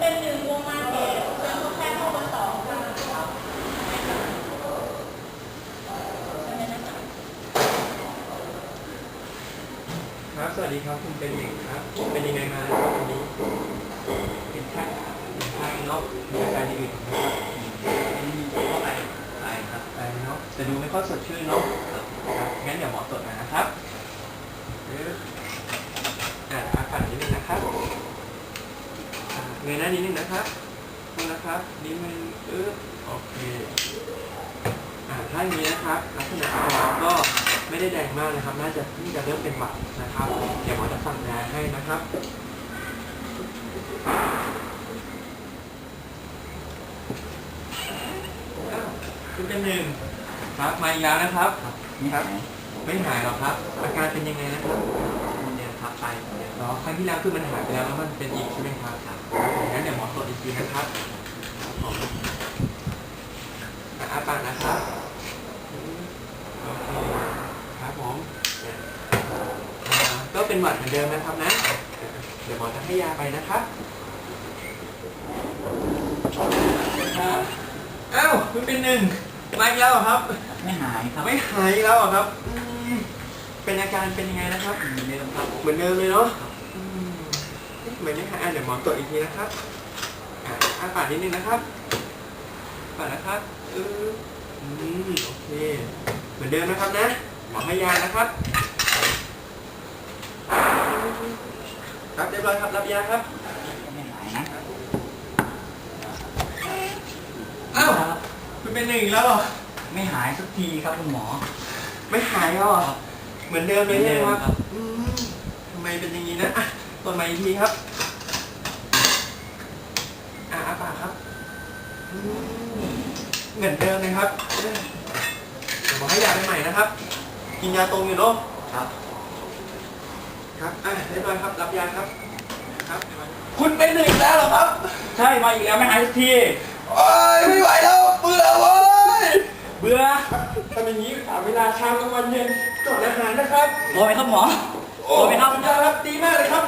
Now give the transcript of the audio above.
เป็นหนึ่งวงมาเทศเชิญพบแพทย์เข้ามาสองค่ะครับ สวัสดีครับ คุณเป็นหนึ่งครับ เป็นยังไงมาครับวันนี้เป็นไข้เป็นไข้เนาะมีอาการอื่นไหมครับมีเข้าไปไปครับไปเนาะจะดูไม่ค่อยสดชื่นเนาะครับงั้นเดี๋ยวหมอตรวจมานะครับปึ๊บอ่าพักผ่อนนิดนึงนะครับอ่า เงยหน้านิดนึงนะครับดูนะครับนิดนึงปึ๊บโอเคอ่าถ้าอย่างนี้นะครับลักษณะของเราก็ไม่ได้แดงมากนะครับ น่าจะเพิ่จะเริ่มเป็นหวัดนะครับเดี๋ยวหมอจะสั่งยาให้นะครับอ้าวคุณเป็นหนึ่งครับมาอีกแล้วนะครับนี่ครับ ไม่หายหรอครับ อาการเป็นยังไงนะครับ ไปเนี่ยเหรอครั้งที่แล้วคือมันหายไปแล้วแล้วมันเป็นอีกใช่ไหมครับครับงั้นเดี๋ยวหมอตรวจอีกทีนะครับครับผมอะอาปากนะครับโอเคครับผมอ่าก็เป็นหวัดเหมือนเดิมนะครับนะ เดี๋ยวหมอจะให้ยาไปนะครับครับอ้าวคุณเป็นหนึ่งมาอีกแล้วเหรอครับ ไม่หายครับ ไม่หายอีกแล้วเหรอครับอืม เป็นอาการเป็นยังไงนะครับเหมือนเดิมครับเหมือนเดิมเลยเนาะอืมทำไมไม่หายอะเดี๋ยวหมอตรวจอีกทีนะครับอ่าอ้าปากนิดนึงนะครับปากนะครับเอออืมโอเค เหมือนเดิมนะครับนะหมอให้ยานะครับ ครับเรียบร้อยครับรับยาครับไม่หายนะอ้าวคุณเป็นหนึ่งอีกแล้วเหรอไม่หายสักทีครับคุณหมอ ไม่หายแล้วเหรอ เหมือนเดิมเลยใช่ไหมครับเหมือนเดิมครับอืมทำไมเป็นอย่างนี้นะอะตรวจมาอีกทีครับ อะอาปากครับอืมเหมือนเดิมเลยครับเดี๋ยวหมอให้ยาไปใหม่นะครับ กินยาตรงอยู่เนาะครับ ครับอะเรียบร้อยครับ รับยาครับ ครับ คุณเป็นหนึ่งอีกแล้วเหรอครับ ใช่มาอีกแล้วไม่หายสักทีโอ้ยไม่ไหวแล้วเบื่อเว้ย เบื่อทำอย่างนี้ถามเวลาเช้ากลางวันเย็นก่อนอาหารนะครับโดนไหมครับหมอโอ้โดนไหมครับสุดยอดครับ ดีมากเลยครับ